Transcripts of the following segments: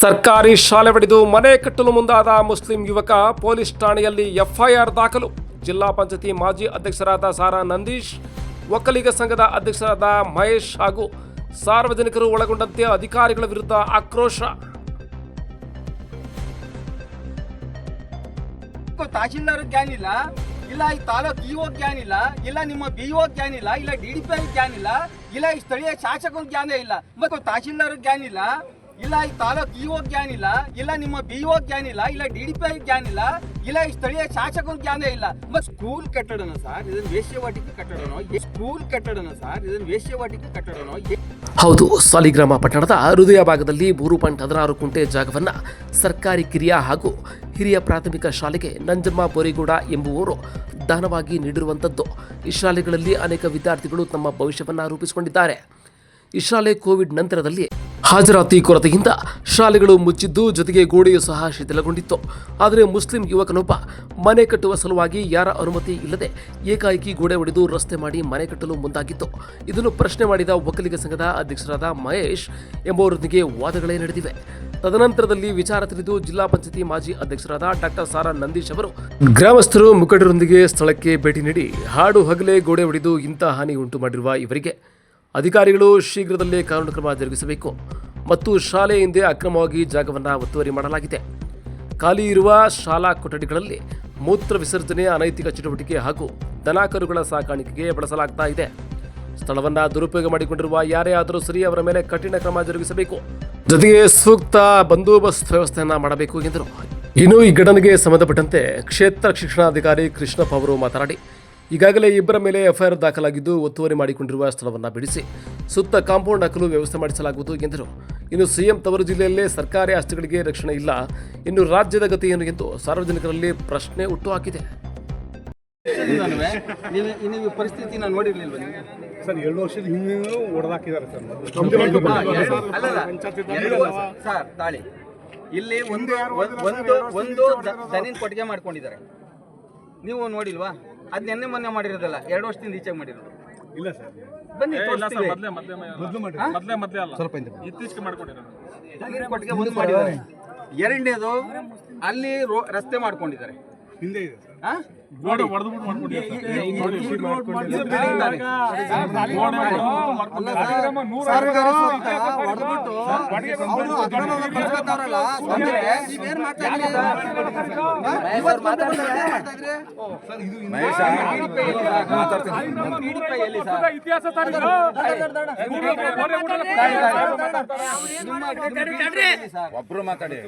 ಸರ್ಕಾರಿ ಶಾಲೆ ಪಡೆದು ಮನೆ ಕಟ್ಟಲು ಮುಂದಾದ ಮುಸ್ಲಿಂ ಯುವಕ ಪೊಲೀಸ್ ಠಾಣೆಯಲ್ಲಿ ಎಫ್ಐಆರ್ ದಾಖಲು. ಜಿಲ್ಲಾ ಪಂಚಾಯತಿ ಮಾಜಿ ಅಧ್ಯಕ್ಷರಾದ ಸಾರಾ ನಂದೀಶ್, ಒಕ್ಕಲಿಗ ಸಂಘದ ಅಧ್ಯಕ್ಷರಾದ ಮಹೇಶ್ ಹಾಗೂ ಸಾರ್ವಜನಿಕರು ಒಳಗೊಂಡಂತೆ ಅಧಿಕಾರಿಗಳ ವಿರುದ್ಧ ಆಕ್ರೋಶ. ತಹಶೀಲ್ದಾರ್ ಜ್ಞಾನ ಇಲ್ಲ ಇಲ್ಲ ಈ ತಾಲೂಕ್ ಇಒ ಜ್ಞಾನ ಇಲ್ಲ ಇಲ್ಲ ನಿಮ್ಮ ಬಿ ಒ ಜ್ಞಾನ ಇಲ್ಲ ಇಲ್ಲ ಡಿ ಡಿ ಇಲ್ಲ ಇಲ್ಲ ಈ ಸ್ಥಳೀಯ ಶಾಸಕರ ಜ್ಞಾನ ಇಲ್ಲ. ಮತ್ತು ತಹಶೀಲ್ದಾರ್ ಜ್ಞಾನ ಇಲ್ಲ ಇಲ್ಲ, ಈ ತಾಲೂಕ್ ಇಒ ಜ್ಞಾನ ಇಲ್ಲ ಇಲ್ಲ ನಿಮ್ಮ ಬಿ ಓ ಜ್ಞಾನ ಇಲ್ಲ ಇಲ್ಲ ಡಿ ಡಿ ಪಿ ಜ್ಞಾನ ಇಲ್ಲ ಇಲ್ಲ ಈ ಸ್ಥಳೀಯ ಶಾಸಕರ ಜ್ಞಾನ ಇಲ್ಲ. ಮತ್ತೆ ಸ್ಕೂಲ್ ಕಟ್ಟಡನ ಸರ್ ಇದನ್ನ ವೇಶ್ಯವಾಟಿಕೆ ಕಟ್ಟಡನೋ? ಸ್ಕೂಲ್ ಕಟ್ಟಡನ ಸರ್ ಇದನ್ನ ವೇಶ್ಯವಾಟಿಕೆ ಕಟ್ಟಡನೋ? ಹೌದು, ಸಾಲಿಗ್ರಾಮ ಪಟ್ಟಣದ ಹೃದಯ ಭಾಗದಲ್ಲಿ ಮೂರು ಪಾಯಿಂಟ್ ಹದಿನಾರು ಕುಂಟೆ ಜಾಗವನ್ನು ಸರ್ಕಾರಿ ಕಿರಿಯ ಹಾಗೂ ಹಿರಿಯ ಪ್ರಾಥಮಿಕ ಶಾಲೆಗೆ ನಂಜಮ್ಮ ಬೋರಿಗೌಡ ಎಂಬುವವರು ದಾನವಾಗಿ ನೀಡಿರುವಂಥದ್ದು ಈ ಶಾಲೆಗಳಲ್ಲಿ ಅನೇಕ ವಿದ್ಯಾರ್ಥಿಗಳು ತಮ್ಮ ಭವಿಷ್ಯವನ್ನು ರೂಪಿಸಿಕೊಂಡಿದ್ದಾರೆ. ಈ ಶಾಲೆ ಕೋವಿಡ್ ನಂತರದಲ್ಲಿ ಹಾಜರಾತಿ ಕೊರತೆಯಿಂದ ಶಾಲೆಗಳು ಮುಚ್ಚಿದ್ದು ಜೊತೆಗೆ ಗೋಡೆಯು ಸಹ ಶಿಥಿಲಗೊಂಡಿತ್ತು. ಆದರೆ ಮುಸ್ಲಿಂ ಯುವಕನೊಬ್ಬ ಮನೆ ಕಟ್ಟುವ ಸಲುವಾಗಿ ಯಾರ ಅನುಮತಿ ಇಲ್ಲದೆ ಏಕಾಏಕಿ ಗೋಡೆ ಒಡೆದು ರಸ್ತೆ ಮಾಡಿ ಮನೆ ಕಟ್ಟಲು ಮುಂದಾಗಿತ್ತು. ಇದನ್ನು ಪ್ರಶ್ನೆ ಮಾಡಿದ ಒಕ್ಕಲಿಗ ಸಂಘದ ಅಧ್ಯಕ್ಷರಾದ ಮಹೇಶ್ ಎಂಬುವರೊಂದಿಗೆ ವಾದಗಳೇ ನಡೆದಿವೆ. ತದನಂತರದಲ್ಲಿ ವಿಚಾರ ತಿಳಿದು ಜಿಲ್ಲಾ ಪಂಚಾಯತಿ ಮಾಜಿ ಅಧ್ಯಕ್ಷರಾದ ಡಾಕ್ಟರ್ ಸಾರಾ ನಂದೀಶ್ ಅವರು ಗ್ರಾಮಸ್ಥರು ಮುಖಂಡರೊಂದಿಗೆ ಸ್ಥಳಕ್ಕೆ ಭೇಟಿ ನೀಡಿ ಹಾಡು ಹಗಲೇ ಗೋಡೆ ಒಡೆದು ಇಂಥ ಹಾನಿ ಉಂಟು ಮಾಡಿರುವ ಇವರಿಗೆ. ಅಧಿಕಾರಿಗಳು ಶೀಘ್ರದಲ್ಲೇ ಕಾನೂನು ಕ್ರಮ ಜರುಗಿಸಬೇಕು ಮತ್ತು ಶಾಲೆ ಹಿಂದೆ ಅಕ್ರಮವಾಗಿ ಜಾಗವನ್ನು ಒತ್ತುವರಿ ಮಾಡಲಾಗಿದೆ. ಖಾಲಿ ಇರುವ ಶಾಲಾ ಕೊಠಡಿಗಳಲ್ಲಿ ಮೂತ್ರ ವಿಸರ್ಜನೆ, ಅನೈತಿಕ ಚಟುವಟಿಕೆ ಹಾಗೂ ದನಕರುಗಳ ಸಾಕಾಣಿಕೆಗೆ ಬಳಸಲಾಗ್ತಾ ಇದೆ. ಸ್ಥಳವನ್ನು ದುರುಪಯೋಗ ಮಾಡಿಕೊಂಡಿರುವ ಯಾರೇ ಆದರೂ ಸರಿ ಅವರ ಮೇಲೆ ಕಠಿಣ ಕ್ರಮ ಜರುಗಿಸಬೇಕು. ಜೊತೆಗೆ ಸೂಕ್ತ ಬಂದೋಬಸ್ತ್ ವ್ಯವಸ್ಥೆಯನ್ನು ಮಾಡಬೇಕು ಎಂದರು. ಇನ್ನು ಈ ಘಟನೆಗೆ ಸಂಬಂಧಪಟ್ಟಂತೆ ಕ್ಷೇತ್ರ ಶಿಕ್ಷಣಾಧಿಕಾರಿ ಕೃಷ್ಣಪ್ಪ ಅವರು ಮಾತನಾಡಿ ಈಗಾಗಲೇ ಇಬ್ಬರ ಮೇಲೆ ಎಫ್ಐಆರ್ ದಾಖಲಾಗಿದ್ದು ಒತ್ತುವರಿ ಮಾಡಿಕೊಂಡಿರುವ ಸ್ಥಳವನ್ನು ಬಿಡಿಸಿ ಸುತ್ತ ಕಾಂಪೌಂಡ್ ಹಾಕಲು ವ್ಯವಸ್ಥೆ ಮಾಡಿಸಲಾಗುವುದು ಎಂದರು. ಇನ್ನು ಸಿಎಂ ತವರು ಜಿಲ್ಲೆಯಲ್ಲೇ ಸರ್ಕಾರಿ ಆಸ್ತಿಗಳಿಗೆ ರಕ್ಷಣೆ ಇಲ್ಲ. ಇನ್ನು ರಾಜ್ಯದ ಗತಿ ಏನು ಎಂದು ಸಾರ್ವಜನಿಕರಲ್ಲಿ ಪ್ರಶ್ನೆ ಹುಟ್ಟುಹಾಕಿದೆ ಹಾಕಿದೆ. ಪರಿಸ್ಥಿತಿನ ನೋಡಿರ್ಲಿಲ್ವ ಸರ್ ಎರಡು ವರ್ಷದ ಹಿಂದಿನೂ ಹೊಡೆದಾಕಿದ್ದಾರೆ ಸರ್ ಅಲ್ಲಲ್ಲ ಸರ್. ತಾಳಿ. ಇಲ್ಲಿ ಒಂದು ಒಂದು ಒಂದು ದನಿನ ಕೊಟ್ಟಿಗೆ ಮಾಡ್ಕೊಂಡಿದ್ದಾರೆ. ನೀವು ನೋಡಿಲ್ವಾ? ಅದ್ ನಿನ್ನೆ ಮೊನ್ನೆ ಮಾಡಿರೋದಲ್ಲ ಎರಡು ವರ್ಷದಿಂದ ಈಚೆಗೆ ಮಾಡಿರೋದು. ಇಲ್ಲ ಸರ್. ಬನ್ನಿ ತೋರಿಸ್ತೀವಿ. ಮೊದಲು ಮಾಡಿ ಮೊದಲೇ ಮೊದಲೇ ಅಲ್ಲ. ಸ್ವಲ್ಪ ಇತ್ತೀಚೆಗೆ ಮಾಡ್ಕೊಂಡಿರೋದು. ದನಿನ ಕೊಟ್ಟಿಗೆ ಒಂದು ಮಾಡಿದ್ದಾರೆ. ಎರಡನೇದು ಅಲ್ಲಿ ರೋ- ರಸ್ತೆ ಮಾಡ್ಕೊಂಡಿದ್ದಾರೆ. ಹಿಂದೆ ಇದೆ ಇತಿಹಾಸ ಒಬ್ರು ಮಾತಾಡಿ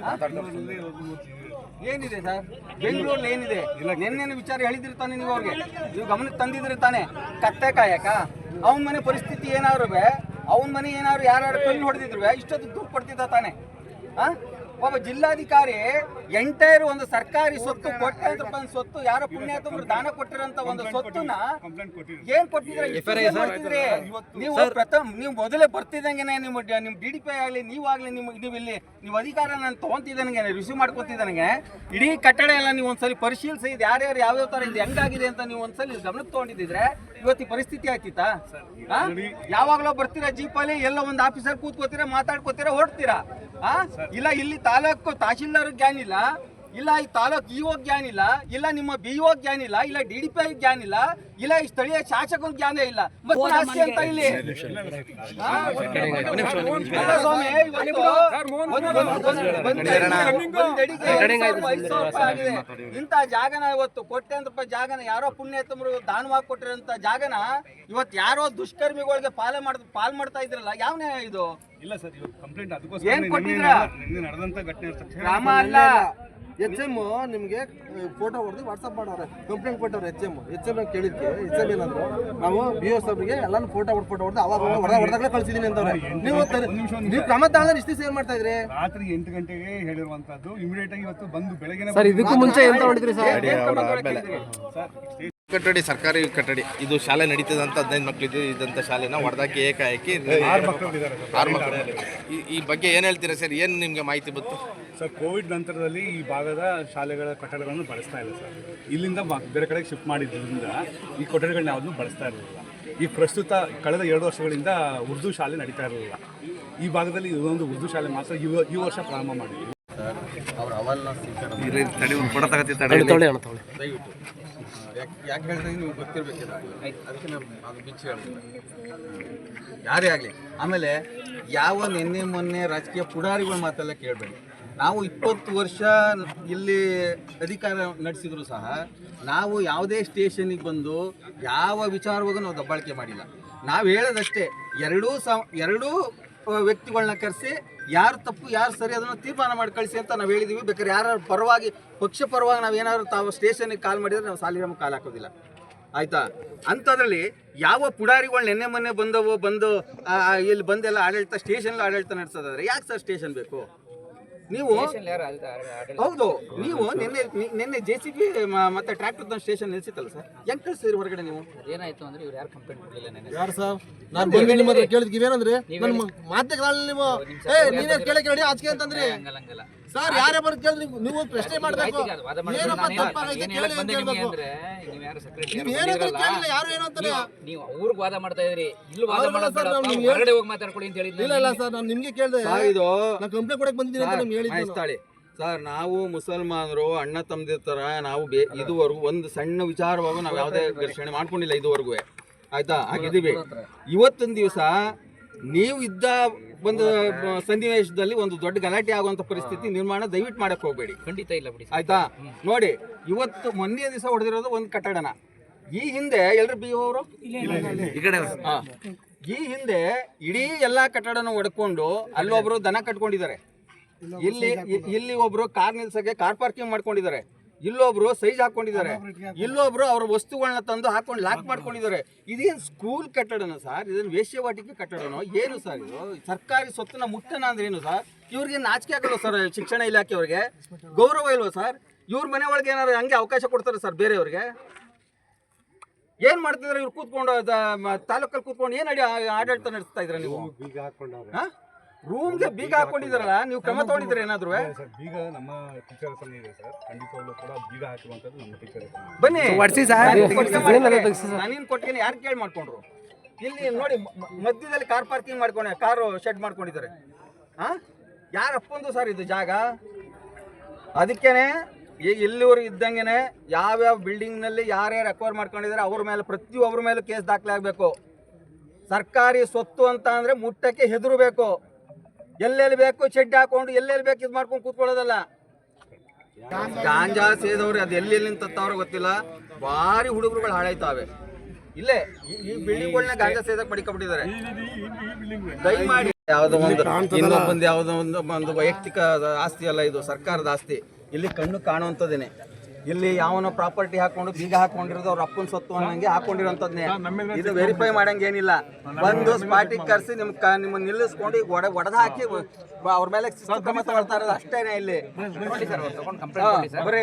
ಏನಿದೆ ಸರ್? ಬೆಂಗಳೂರಲ್ಲಿ ಏನಿದೆ? ನಿನ್ನೆ ವಿಚಾರ ಹೇಳಿದ್ರಿ ತಾನೆ ನೀವು ಅವ್ರಿಗೆ. ನೀವು ಗಮನಕ್ಕೆ ತಂದಿದ್ರಿ ತಾನೆ. ಕತ್ತೆ ಕಾಯಕ. ಅವನ ಮನೆ ಪರಿಸ್ಥಿತಿ ಏನಾದ್ರು ಅವನ ಮನೆ ಏನಾದ್ರು ಯಾರು ಕಲ್ಲು ಹೊಡೆದಿದ್ರು ಇಷ್ಟೊತ್ತು ದುಃಖ ಕೊಡ್ತಿದ್ದ ತಾನೆ. ಆ? ಒಬ್ಬ ಜಿಲ್ಲಾಧಿಕಾರಿ ಎಂಟೈರ್ ಒಂದು ಸರ್ಕಾರಿ ಸೊತ್ತು ಕೋಟ್ಯಾಂತರ ರೂಪಾಯಿ ಸ್ವತ್ತು ಯಾರೋ ಪುಣ್ಯಾತಮರು ದಾನ ಕೊಟ್ಟಿರೋಂತ ಒಂದು ಕೊಟ್ಟಿದ್ದಾರೆ ಏನ್ ಕೊಟ್ಟಿದ್ರೆ? ನೀವು ಪ್ರಥಮ ನೀವು ಮೊದಲೇ ಬರ್ತಿದ್ದಂಗೆನೆ ನಿಮ್ಮ ಡ- ನಿಮ್ ಡಿ ಡಿ ಪಿ ಆಗ್ಲಿ ನೀವಾಗ್ಲಿ ನಿಮ್ ನೀವು ಇಲ್ಲಿ ನೀವು ಅಧಿಕಾರ ನಾನು ತಗೊಂತಿದ್ದಂಗೆ ರಿಸೀವ್ ಮಾಡ್ಕೊತಿದ್ದಂಗೆ ಇಡೀ ಕಟ್ಟಡ ಎಲ್ಲ ನೀವು ಒಂದ್ಸಲಿ ಪರಿಶೀಲಿಸಿ ಇದು ಯಾರ್ಯಾರು ಯಾವ್ಯಾವ ತರ ಇದು ಹೆಂಗಾಗಿದೆ ಅಂತ ನೀವು ಒಂದ್ಸಲಿ ಗಮನಕ್ಕೆ ತಗೊಂಡಿದ್ರೆ ಇವತ್ತಿ ಪರಿಸ್ಥಿತಿ ಆಯ್ತಿತ್ತಾ? ಆ? ಯಾವಾಗ್ಲೋ ಬರ್ತೀರಾ ಜೀಪಲ್ಲಿ ಎಲ್ಲ ಒಂದು ಆಫೀಸರ್ ಕೂತ್ಕೋತೀರಾ ಮಾತಾಡ್ಕೋತೀರಾ ಹೊರಡ್ತೀರಾ ಆ? ಇಲ್ಲ ಇಲ್ಲಿ ತಾಲೂಕು ತಹಶೀಲ್ದಾರ್ ಗ್ಯಾನ್ ಇಲ್ಲ. ಇಲ್ಲ ಈ ತಾಲೂಕ್ ಇಒ ಜ್ಞಾನ ಇಲ್ಲ ಇಲ್ಲ ನಿಮ್ಮ ಬಿ ಒ ಜ್ಞಾನ ಇಲ್ಲ ಇಲ್ಲ ಡಿ ಡಿ ಪಿ ಜ್ಞಾನ ಇಲ್ಲ ಇಲ್ಲ ಈ ಸ್ಥಳೀಯ ಶಾಸಕ ಜ್ಞಾನ ಇಲ್ಲ ಮತ್ತೆ ಆಸ್ತಿ ಅಂತ ಇಲ್ಲಿ ಇಂತ ಜಾಗನ ಇವತ್ತು ಕೊಟ್ಟೆ ಅಂತ ಜಾಗನ ಯಾರೋ ಪುಣ್ಯತಮರು ದಾನವಾಗಿ ಕೊಟ್ಟಿರೋಂಥ ಜಾಗನ ಇವತ್ತು ಯಾರೋ ದುಷ್ಕರ್ಮಿಗಳಿಗೆ ಪಾಲನೆ ಮಾಡ್ ಪಾಲ್ ಮಾಡ್ತಾ ಇದ್ರಲ್ಲ ಯಾವನೇ ನ್ಯಾಯ ಇದು ಇಲ್ಲ ಸರ್ ಇವತ್ತು ಕಂಪ್ಲೇಂಟ್ ಅದಕ್ಕೋಸ್ಕರ ನಿನ್ನೆ ನಡೆದಂತ ಘಟನೆ ಅಲ್ಲ ಎಚ್ ಎಂ ನಿಮಗೆ ಫೋಟೋ ಹೊಡೆದು ವಾಟ್ಸಪ್ ಮಾಡವ್ರೆ ಕಂಪ್ಲೇಂಟ್ ಕೊಟ್ಟವ್ರೆ ಎಚ್ ಎಂ ಎಚ್ ಎಂ ಕೇಳಿದ್ಕೆ ಎಚ್ ಎಂ ಏನಂದ್ರು ನಾವು ಬಿ ಎಸ್ ಅವ್ರಿಗೆ ಎಲ್ಲಾನು ಫೋಟೋ ಹೊಡ್ ಫೋಟೋ ಹೊಡೆದು ಅವಾಗ ಹೊಡೆದ ಹೊಡೆದಾಗಲೇ ಕಳಿಸಿದ್ದೀನಿ ಅಂತವ್ರೆ ನೀವು ನೀವು ಕ್ರಮ ತಗೊಂಡ್ರೆ ಇಷ್ಟು ಸೇರ್ ಮಾಡ್ತಾ ಇದ್ರೆ? ರಾತ್ರಿ ಎಂಟು ಗಂಟೆಗೆ ಹೇಳಿರುವಂತದ್ದು ಇಮಿಡಿಯೇಟ್ ಆಗಿ ಇವತ್ತು ಬಂದು ಬೆಳಗ್ಗೆ ಸರ್ ಇದಕ್ಕೂ ಮುಂಚೆ ಎಂತ ಹೊಡಿದ್ರಿ ಸರ್? ಕಟ್ಟಡಿ ಸರ್ಕಾರಿ ಕಟ್ಟಡಿ. ಇದು ಶಾಲೆ ನಡೀತದಂತ ಹದಿನೈದು ಮಕ್ಕಳಿದ್ದು ಇದ್ದಂತ ಶಾಲೆನ ಹೊಡೆದಾಕಿ ಏಕಾಏಕಿ ಆರು ಮಕ್ಕಳು ಮಕ್ಕಳು ಈ- ಈ ಬಗ್ಗೆ ಏನು ಹೇಳ್ತೀರಾ ಸರ್? ಏನು ನಿಮಗೆ ಮಾಹಿತಿ ಬಂತು? ಸರ್ ಕೋವಿಡ್ ನಂತರದಲ್ಲಿ ಈ ಭಾಗದ ಶಾಲೆಗಳ ಕಟ್ಟಡಗಳನ್ನು ಬಳಸ್ತಾ ಇಲ್ಲ ಸರ್. ಇಲ್ಲಿಂದ ಮ- ಬೇರೆ ಕಡೆಗೆ ಶಿಫ್ಟ್ ಮಾಡಿದ್ದರಿಂದ ಈ ಕೊಠಡಿಗಳನ್ನ ಯಾವುದನ್ನು ಬಳಸ್ತಾ ಇರಲಿಲ್ಲ. ಈ ಪ್ರಸ್ತುತ ಕಳೆದ ಎರಡು ವರ್ಷಗಳಿಂದ ಉರ್ದು ಶಾಲೆ ನಡೀತಾ ಇರಲಿಲ್ಲ. ಈ ಭಾಗದಲ್ಲಿ ಇದೊಂದು ಉರ್ದು ಶಾಲೆ ಮಾತ್ರ ಈ- ಈ ವರ್ಷ ಪ್ರಾರಂಭ ಮಾಡಿದ್ವಿ. ಅವ್ರ ಸ್ವೀಕಾರ ದಯವಿಟ್ಟು. ಯಾಕೆ ನೀವು ಗೊತ್ತಿರ್ಬೇಕಿಲ್ಲ ಅದಕ್ಕೆ ನಾನು ಅದು ಬಿಚ್ಚಿ ಹೇಳ್ತೀನಿ ಯಾರೇ ಆಗಲಿ. ಆಮೇಲೆ ಯಾವ ನಿನ್ನೆ ಮೊನ್ನೆ ರಾಜಕೀಯ ಪುಡಾರಿಗಳ ಮಾತೆಲ್ಲ ಕೇಳಬೇಡಿ. ನಾವು ಇಪ್ಪತ್ತು ವರ್ಷ ಇಲ್ಲಿ ಅಧಿಕಾರ ನಡೆಸಿದ್ರು ಸಹ ನಾವು ಯಾವುದೇ ಸ್ಟೇಷನಿಗೆ ಬಂದು ಯಾವ ವಿಚಾರವಾಗೂ ನಾವು ದಬ್ಬಾಳಿಕೆ ಮಾಡಿಲ್ಲ. ನಾವು ಹೇಳೋದಷ್ಟೇ ಎರಡೂ ಸ ಎರಡೂ ವ್ಯಕ್ತಿಗಳನ್ನ ಕರೆಸಿ ಯಾರು ತಪ್ಪು, ಯಾರು ಸರಿ ಅದನ್ನು ತೀರ್ಮಾನ ಮಾಡಿ ಕಳಿಸಿ ಅಂತ ನಾವು ಹೇಳಿದ್ದೀವಿ ಬೇಕಾದ್ರೆ ಯಾರು ಪರವಾಗಿ, ಪಕ್ಷ ಪರವಾಗಿ ನಾವು ಏನಾದ್ರು ತಾವು ಸ್ಟೇಷನ್ಗೆ ಕಾಲ್ ಮಾಡಿದರೆ ನಾವು ಸಾಲಿಗ್ರಾಮ ಕಾಲ್ ಹಾಕೋದಿಲ್ಲ. ಆಯ್ತಾ? ಅಂಥದ್ರಲ್ಲಿ ಯಾವ ಪುಡಾರಿಗಳು ನೆನ್ನೆ ಮೊನ್ನೆ ಬಂದವು, ಬಂದು ಇಲ್ಲಿ ಬಂದೆಲ್ಲ ಆಡಳಿತ ಸ್ಟೇಷನ್ ಆಡಳಿತ ನಡೆಸೋದಾದ್ರೆ ಯಾಕೆ ಸರ್ ಸ್ಟೇಷನ್ ಬೇಕು? ನೀವು ಹೌದು ನೀವು ನಿನ್ನೆ ನಿನ್ನೆ ಜೆ ಸಿ ಬಿ ಮತ್ತೆ ಟ್ರ್ಯಾಕ್ಟರ್ ಸ್ಟೇಷನ್ ನಿಲ್ಸಿತ್ತಲ್ಲ ಸರ್? ಹೆಂಗ್ ಕಳಿಸಿದ್ರಿ ಹೊರಗಡೆ ನೀವು? ಏನಾಯ್ತು ಅಂದ್ರೆ ಇವ್ರು ಯಾರು ಕಂಪ್ಲೇಂಟ್ ಕೊಡಲಿಲ್ಲ ನೆನ್ನೆ ಯಾರು ಸರ್? ನಾನು ಬಂದು ನಿಮ್ಮ ಹತ್ರ ಕೇಳಿದ್ವಿ ಏನಂದ್ರೆ ನನ್ನ ಮಾತುಗಳಲ್ಲಿ ನೀವು ಏ ನೀನೇ ಕೇಳಿ ಕೇಳಿ ಆಚೆ ಅಂತಂದ್ರಿ. ಹಂಗಲ್ಲ ಹಂಗಲ್ಲ. ಸರ್ ಯಾರೇ ಬರೋದು ಕೇಳಿದ್ರಿ ನೀವು ಪ್ರಶ್ನೆ ಮಾಡಬೇಕು. ಏನಪ್ಪ ತಪ್ಪಾಗೈತೆ ಕೇಳಿ ಅಂತ ಬಂದೆ ನಿಮ್ಗೆ ಹೇಳ್ಬೇಕು ಯಾರು ಏನು ಅಂತಾರೆ? ನೀವು ಅವ್ರಿಗೆ ವಾದ ಮಾಡ್ತಾ ಇದ್ರಿ. ಇಲ್ಲಿ ವಾದ ಅವ್ರಲ್ಲ ಮಾಡೋದು ಸರ್, ನಾವು ಹೊರಗಡೆ ಹೋಗಿ ಮಾತಾಡ್ಕೊಳ್ಳಿ ಅಂತ ಹೇಳಿದ್ದೆ ಇಲ್ಲ ಇಲ್ಲ ಸರ್ ನಾನು ನಿಮ್ಗೆ ಕೇಳಿದೆ. ಸರ್ ಇದು ನಾನು ಕಂಪ್ಲೇಂಟ್ ಕೊಡಕ್ ಬಂದಿದ್ದೀನಿ ಅಂತ ನಿಮ್ಗೆ ಹೇಳಿದ್ದೆ ನಾನು. ತಾಳಿ ಸರ್ ನಾವು ಮುಸಲ್ಮಾನರು ಅಣ್ಣ ತಮ್ಮದಿ ತರ ನಾವು ಬೇ ಇದುವರೆಗೂ ಒಂದು ಸಣ್ಣ ವಿಚಾರವಾಗೂ ನಾವು ಯಾವುದೇ ಘರ್ಷಣೆ ಮಾಡ್ಕೊಂಡಿಲ್ಲ ಇದುವರೆಗೂ ಆಯ್ತಾ? ಹಾಗಿದ್ದೀವಿ. ಇವತ್ತೊಂದು ದಿವಸ ನೀವು ಇದ್ದ ಒಂದು ಸನ್ನಿವೇಶದಲ್ಲಿ ಒಂದು ದೊಡ್ಡ ಗಲಾಟೆ ಆಗುವಂತ ಪರಿಸ್ಥಿತಿ ನಿರ್ಮಾಣ ದಯವಿಟ್ಟು ಮಾಡಕ್ ಹೋಗ್ಬೇಡಿ. ಖಂಡಿತ ಇಲ್ಲ ಬಿಡಿ ಆಯ್ತಾ? ನೋಡಿ ಇವತ್ತು ಮೊನ್ನೆ ದಿವಸ ಹೊಡೆದಿರೋದು ಒಂದು ಕಟ್ಟಡನ. ಈ ಹಿಂದೆ ಎಲ್ರು ಬಿ ಅವರು? ಹಾ. ಈ ಹಿಂದೆ ಇಡೀ ಎಲ್ಲಾ ಕಟ್ಟಡನ ಒಡ್ಕೊಂಡು ಅಲ್ಲೊಬ್ರು ದನ ಕಟ್ಕೊಂಡಿದ್ದಾರೆ. ಇಲ್ಲಿ. ಇಲ್ಲಿ ಒಬ್ರು ಕಾರ್ ನಿಲ್ಸಕ್ಕೆ ಕಾರ್ ಪಾರ್ಕಿಂಗ್ ಮಾಡ್ಕೊಂಡಿದ್ದಾರೆ. ಇಲ್ಲೊಬ್ರು ಸೈಜ್ ಹಾಕೊಂಡಿದ್ದಾರೆ. ಇಲ್ಲೊಬ್ರು ಅವ್ರ ವಸ್ತುಗಳನ್ನ ತಂದು ಹಾಕೊಂಡು ಲಾಕ್ ಮಾಡ್ಕೊಂಡಿದ್ದಾರೆ. ಇದೇನು ಸ್ಕೂಲ್ ಕಟ್ಟಡನ ಸರ್ ಇದೇನು ವೇಶ್ಯವಾಟಿಕೆ ಕಟ್ಟಡನೋ? ಏನು ಸರ್ ಇದು? ಸರ್ಕಾರಿ ಸ್ವತ್ತನ ಮುಟ್ಟನ ಅಂದ್ರೆ ಏನು ಸರ್ ಇವ್ರಿಗೆ ನಾಚಿಕೆ ಆಗಲ್ಲ ಸರ್ ಶಿಕ್ಷಣ ಇಲಾಖೆಯವ್ರಿಗೆ ಗೌರವ ಇಲ್ವಾ ಸರ್ ಇವ್ರ ಮನೆ ಒಳಗೆ ಏನಾದ್ರು ಹಂಗೆ ಅವಕಾಶ ಕೊಡ್ತಾರೆ ಸರ್ ಬೇರೆಯವ್ರಿಗೆ? ಏನ್ ಮಾಡ್ತಿದ್ರೆ ಇವ್ರು ಕೂತ್ಕೊಂಡು ತಾಲೂಕಲ್ಲಿ ಕೂತ್ಕೊಂಡು ಏನ್ ಆಡಳಿತ ನಡೆಸ್ತಾ ಇದ್ರ ನೀವು? ರೂಮ್ಗೆ ಬೀಗ ಹಾಕೊಂಡಿದ್ರಲ್ಲ ನೀವು ಕ್ರಮ ತಗೊಂಡಿದ್ರೆ ಏನಾದ್ರು? ಸರ್ ಬೀಗ ನಮ್ಮ ಟೀಚರ್ ಇದೆ ಸರ್. ಖಂಡಿತವಾಗ್ಲೂ ಕೂಡ ಬೀಗ ಹಾಕುವಂತದ್ದು ನಮ್ಮ ಟೀಚರ್ ಹೆಸರು ಬನ್ನಿ. ಸರ್. ನಾನೇನ್ ಕೊಟ್ಟಿನಿ ಯಾರು ಕೇಳಿ ಮಾಡ್ಕೊಂಡ್ರು? ಇಲ್ಲಿ ನೋಡಿ ಮ- ಮಧ್ಯದಲ್ಲಿ ಕಾರ್ ಪಾರ್ಕಿಂಗ್ ಮಾಡ್ಕೊಂಡೆ ಕಾರು ಶೆಡ್ ಮಾಡ್ಕೊಂಡಿದ್ದಾರೆ. ಹಾ ಯಾರ ಅಪ್ಪಂದು ಸರ್ ಇದು ಜಾಗ? ಅದಕ್ಕೇನೆ ಈಗ ಇಲ್ಲಿವರೆಗೆ ಇದ್ದಂಗೆನೆ ಯಾವ್ಯಾವ ಬಿಲ್ಡಿಂಗ್ನಲ್ಲಿ ಯಾರ್ಯಾರು ಅಕ್ವೈರ್ ಮಾಡ್ಕೊಂಡಿದ್ದಾರೆ ಅವ್ರ ಮೇಲೆ ಪ್ರತಿಯೊಬ್ಬರ ಮೇಲೆ ಕೇಸ್ ದಾಖಲೆ ಆಗಬೇಕು. ಸರ್ಕಾರಿ ಸ್ವತ್ತು ಅಂತ ಅಂದರೆ ಮುಟ್ಟಕ್ಕೆ ಹೆದರಬೇಕು. ಎಲ್ಲೆಲ್ಲಿ ಬೇಕು ಶೆಡ್ ಹಾಕೊಂಡು ಎಲ್ಲೆಲ್ಲಿ ಬೇಕು ಇದು ಮಾಡ್ಕೊಂಡು ಕೂತ್ಕೊಳ್ಳೋದಲ್ಲ. ಗಾಂಜಾ ಸೇದವ್ರು ಅದು ಎಲ್ಲೆಲ್ಲಿ ತತ್ತವ್ರ ಗೊತ್ತಿಲ್ಲ. ಭಾರಿ ಹುಡುಗರುಗಳು ಹಾಳಾಯ್ತಾವೆ. ಇಲ್ಲೇ ಈ- ಬಿಲ್ಡಿಂಗ್ ಬಿಲ್ಡಿಂಗ್ಗಳನ್ನ ಗಾಂಜಾ ಸೇದಕ್ ಪಡಿಕೊಂಡ್ಬಿಟ್ಟಿದ್ದಾರೆ ದಯಮಾಡಿ ಯಾವ್ದೋ ಒಂದು ಇನ್ನೊಂದು ಯಾವ್ದೋ ಒಂದು ಒಂದು ವೈಯಕ್ತಿಕ ಆಸ್ತಿ ಅಲ್ಲ ಇದು ಸರ್ಕಾರದ ಆಸ್ತಿ. ಇಲ್ಲಿ ಕಣ್ಣು ಕಾಣುವಂಥದ್ದೇನೆ. ಇಲ್ಲಿ ಯಾವನೋ ಪ್ರಾಪರ್ಟಿ ಹಾಕೊಂಡು ಬೀಗ ಹಾಕೊಂಡಿರೋದು ಅವ್ರ ಅಪ್ಪನ ಸೊತ್ತು ಅನ್ನಂಗೆ ಹಾಕೊಂಡಿರೋಂಥದ್ನೇ. ಇದು ವೆರಿಫೈ ಮಾಡಂಗೆ ಏನಿಲ್ಲ. ಬಂದು ಸ್ಪಾಟಿಗೆ ಕರೆಸಿ ನಿಮ್ ನಿಮ್ಮ ನಿಲ್ಲಿಸ್ಕೊಂಡು ಈಗ ಒಡ ಒಡೆದ ಹಾಕಿ ಅವ್ರ ಮೇಲೆ ಕ್ರಮ ತಗೊಳ್ತಾ ಇರೋದು ಅಷ್ಟೇನೆ ಇಲ್ಲಿ. ಬರೀ